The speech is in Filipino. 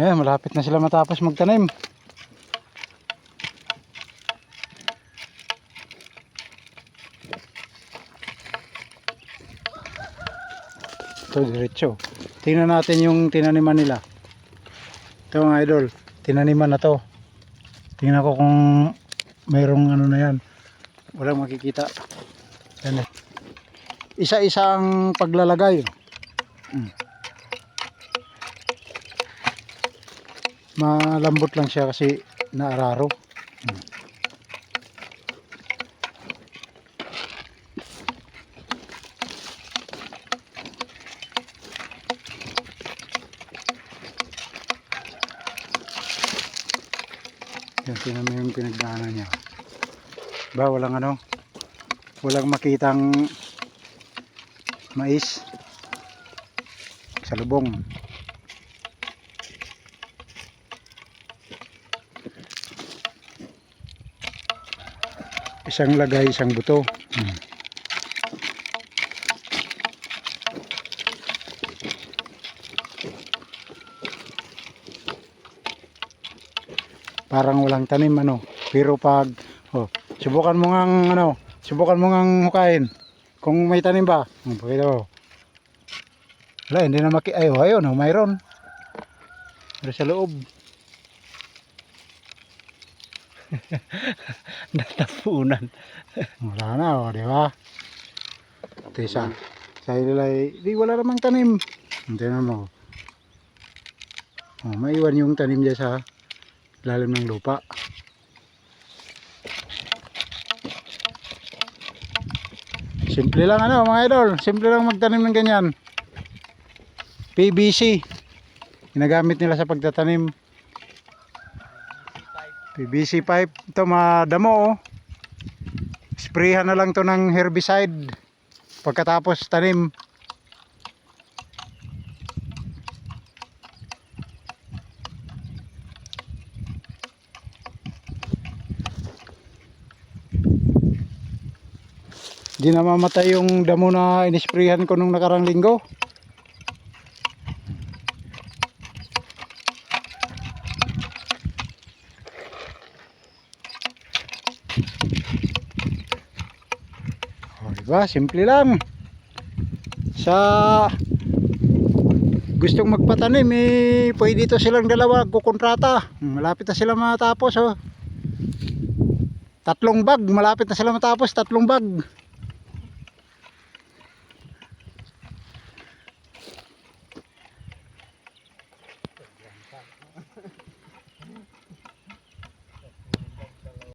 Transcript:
Ayan, malapit na sila matapos magtanim. Ito, diretso. Tingnan natin yung tinaniman nila. Ito mga idol, tinaniman na to. Tingnan ko kung mayroong ano na yan. Walang makikita. Yan eh. Isa-isa ang paglalagay. Hmm. Malambot lang siya kasi naararo. Yan, tingnan mo yung pinagdaanan niya. Ba, walang ano, walang makitang mais sa lubong. Isang lagay, isang buto. Hmm. Parang walang tanim ano. Pero pag oh, subukan mo ngang ano, subukan mo ngang hukain. Kung may tanim ba? Hmm, pakita mo. Wala, hindi na maki... Ay, oh, ayun, oh, mayroon. Pero sa loob. Natapunan. wala na, oh, di ba? Ito isa. Sa ilay, di wala namang tanim. Hindi na mo. Oh, maiwan yung tanim dyan sa lalim ng lupa. Simple lang ano mga idol, simple lang magtanim ng ganyan. PVC. Ginagamit nila sa pagtatanim. PVC pipe. Ito madamo oh. Sprayhan na lang to ng herbicide. Pagkatapos tanim. Di na mamatay yung damo na inisprayhan ko nung nakarang linggo. O, diba? Simple lang. Sa gustong magpatanim, eh, pwede ito silang dalawa kukontrata. Malapit na sila matapos. Oh. Tatlong bag, malapit na sila matapos, tatlong bag.